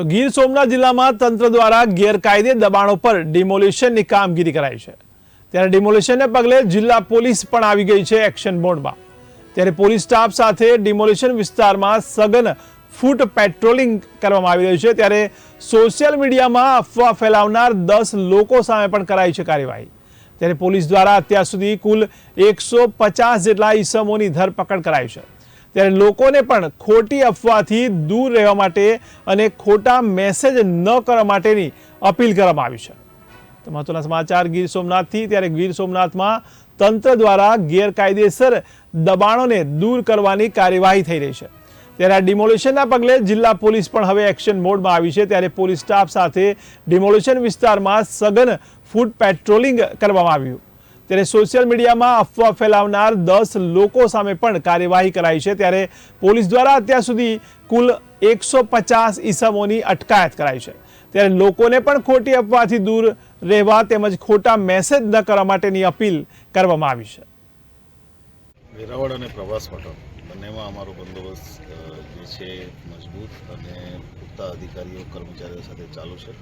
તો ગીર સોમનાથ જિલ્લામાં તંત્ર દ્વારા ગેરકાયદે દબાણો પર ડિમોલિશનની કામગીરી કરાઈ છે. ત્યારે ડિમોલિશનને પગલે જિલ્લા પોલીસ પણ આવી ગઈ છે એક્શન મોડમાં ત્યારે પોલીસ સ્ટાફ સાથે ડિમોલિશન વિસ્તારમાં સઘન ફૂટ પેટ્રોલિંગ કરવામાં આવી રહ્યું છે. ત્યારે સોશિયલ મીડિયામાં અફવા ફેલાવનાર દસ લોકો સામે પણ કરાઈ છે કાર્યવાહી. ત્યારે પોલીસ દ્વારા અત્યાર સુધી કુલ એકસો પચાસ જેટલા ઈસમોની ધરપકડ કરાઈ છે. ત્યારે લોકોને પણ ખોટી અફવાથી દૂર રહેવા માટે અને ખોટા મેસેજ ન કરવા માટેની અપીલ કરવામાં આવી છે. તો મહત્વના સમાચાર, ગીર સોમનાથથી. ત્યારે ગીર સોમનાથમાં તંત્ર દ્વારા ગેરકાયદેસર દબાણોને દૂર કરવાની કાર્યવાહી થઈ રહી છે. ત્યારે આ ડિમોલિશનના પગલે જિલ્લા પોલીસ પણ હવે એક્શન મોડમાં આવી છે. ત્યારે પોલીસ સ્ટાફ સાથે ડિમોલિશન વિસ્તારમાં સઘન ફૂડ પેટ્રોલિંગ કરવામાં આવ્યું. ત્યારે સોશિયલ મીડિયામાં અફવા ફેલાવનાર દસ લોકો સામે પણ કાર્યવાહી કરાઈ છે. ત્યારે પોલીસ દ્વારા અત્યાર સુધી કુલ એકસો પચાસ ઈસમોની અટકાયત કરાઈ છે. ત્યારે લોકોને પણ ખોટી અફવાથી દૂર રહેવા તેમજ ખોટા મેસેજ ન કરવા માટેની અપીલ કરવામાં આવી છે. વેરાવળ અને પ્રવાસ પાટણ બંનેમાં અમારો બંદોબસ્ત જે છે, મજબૂત અને પૂરતા અધિકારીઓ, કર્મચારીઓ સાથે ચાલુ છે.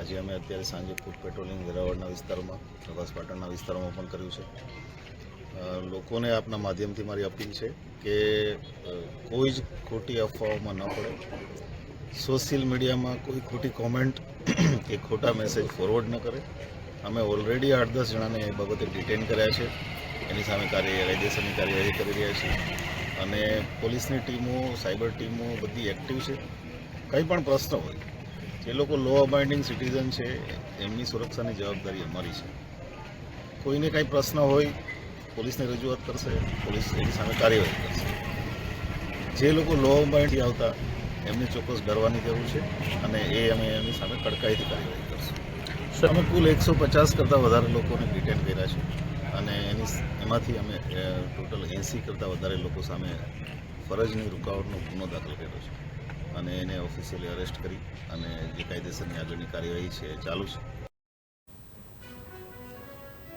આજે અમે અત્યારે સાંજે ફૂડ પેટ્રોલિંગ વેરાવળના વિસ્તારોમાં પ્રવાસ પાટણના વિસ્તારોમાં પણ કર્યું છે. લોકોને આપના માધ્યમથી મારી અપીલ છે કે કોઈ જ ખોટી અફવાઓમાં ન પડે. સોશિયલ મીડિયામાં કોઈ ખોટી કોમેન્ટ કે ખોટા મેસેજ ફોરવર્ડ ન કરે. અમે ઓલરેડી આઠ દસ જણાને એ બાબતે ડિટેન કર્યા છે. એની સામે કાર્ય, કાયદેસરની કાર્યવાહી કરી રહ્યા છીએ. અને પોલીસની ટીમો, સાયબર ટીમો બધી એક્ટિવ છે. કંઈ પણ પ્રશ્ન હોય જે લોકો લો અબાઇન્ડિંગ સિટીઝન છે એમની સુરક્ષાની જવાબદારી અમારી છે. કોઈને કાંઈ પ્રશ્ન હોય પોલીસને રજૂઆત કરશે પોલીસ એની સામે કાર્યવાહી કરશે. જે લોકો લો અબાઇન્ડથી આવતા એમને ચોક્કસ ડરવાની જરૂર છે અને એ અમે એમની સામે કડકાઈથી કાર્યવાહી કરશું. અમે કુલ એકસો પચાસ કરતાં વધારે લોકોને ડિટેન કર્યા છે અને એની એમાંથી અમે ટોટલ એંસી કરતાં વધારે લોકો સામે ફરજની રૂકાવટનો ગુનો દાખલ કર્યો છે. અને એને ઓફિશિયલી અરેસ્ટ કરી અને જે કાયદેસરની આગળની કાર્યવાહી છે એ ચાલુ છે.